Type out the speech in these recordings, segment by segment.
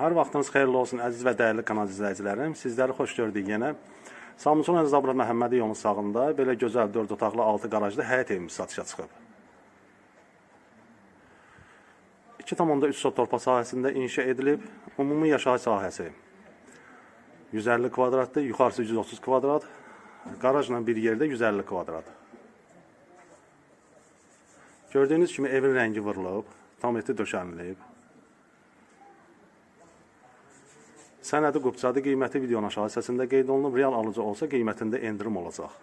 Hər vaxtınız xeyirli olsun əziz və dəyərli kanal izləyicilərim. Sizləri xoş gördük yenə. Samsun Əzizabra Məhəmmədi yolunun sağında belə gözəl 4 otaqlı 6 qarajlı həyət evimiz satışa çıxıb. 2,3 sot torpaq sahəsində inşa edilib. Ümumi yaşayış sahəsi 150 kvadratdır, yuxarısı 130 kvadrat. Qarajla bir yerdə 150 kvadrat. Gördüyünüz kimi evin rəngi vurulub, tam eti döşənilib. Sənədi qupçadı qiyməti videonun aşağı hissəsində qeyd olunub. Real alıcı olsa qiymətində endirim olacaq.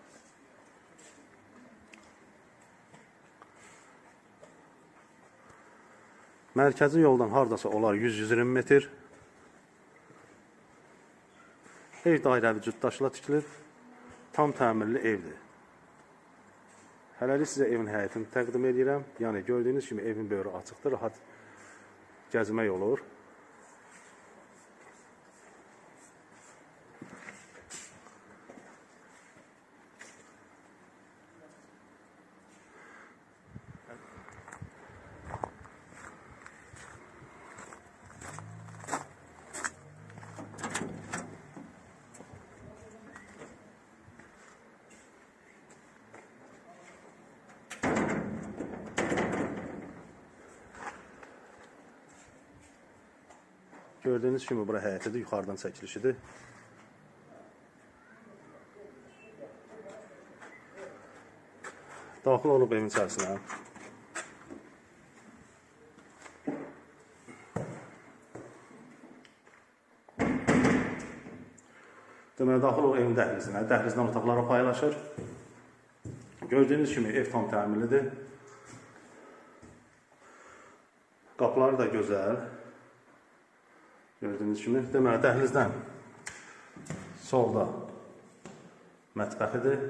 Mərkəzi yoldan hardasa olar 100-120 metr. Ev dairəvi cütdaşla tikilib. Tam təmirli evdir. Hələlik sizə evin həyətini təqdim edirəm. Yəni gördüyünüz kimi evin böyrü açıqdır, rahat gəzmək olur. Gördüyünüz kimi bura həyətidir, yuxarıdan çəkilişidir. Daxil olub evin içərisinə. Deməli, daxil olub evin dəhlizinə. Dəhlizdən otaqlara paylaşır. Gördüyünüz kimi ev tam təmirlidir. Qapıları da gözəl. Gördüyünüz kimi, deməli dəhlizdən solda mətbəxidir.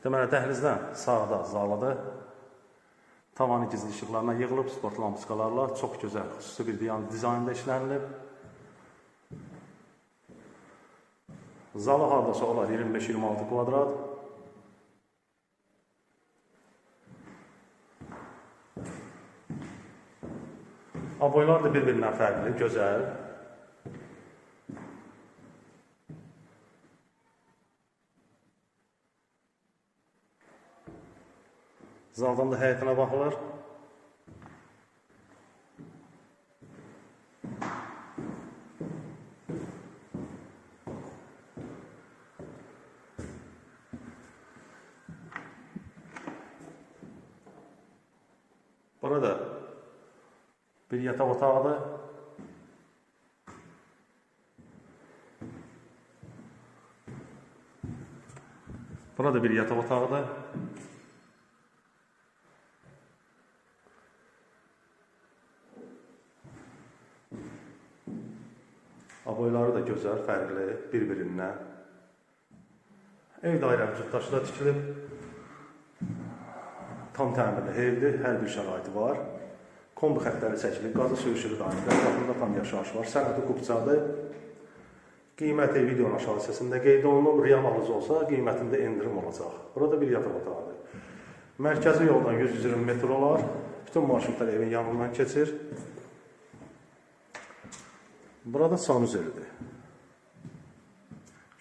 Deməli dəhlizdən sağda zalıdır. Tavanı gizli işıqlarına yığılıb sport lampiskalarla çox gözəl, xüsusi bir dizaynda işlənilib. Zalı hardasa olar 25-26 kvadrat. Aboylar da bir-birindən fərqli, gözəl. Zaldan da həyətinə baxılır. Burada bir yataq otağıdır. Burada bir yataq otağıdır. Aboyları da gözəl, fərqli, bir-birindən. Ev dairəvi cütdaşla tikilib. Tam təmirli evdir, hər bir şəraiti var. Kombi xəttləri çəkilib, qazı sürüşülü dairədə, qapında tam yaşayış var. Sənədi qupçadır. Qiyməti videonun aşağı hissəsində qeyd olunub. Real alıcı olsa qiymətində endirim olacaq. Burada bir yataq otağıdır. Mərkəzi yoldan 120 metr olar. Bütün marşrutlar evin yanından keçir. Burada sanuzelidir.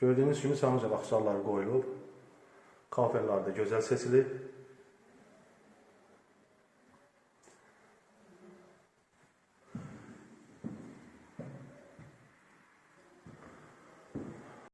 Gördüyünüz kimi sanuzel axşarları qoyulub. Kafellər də gözəl seçilib.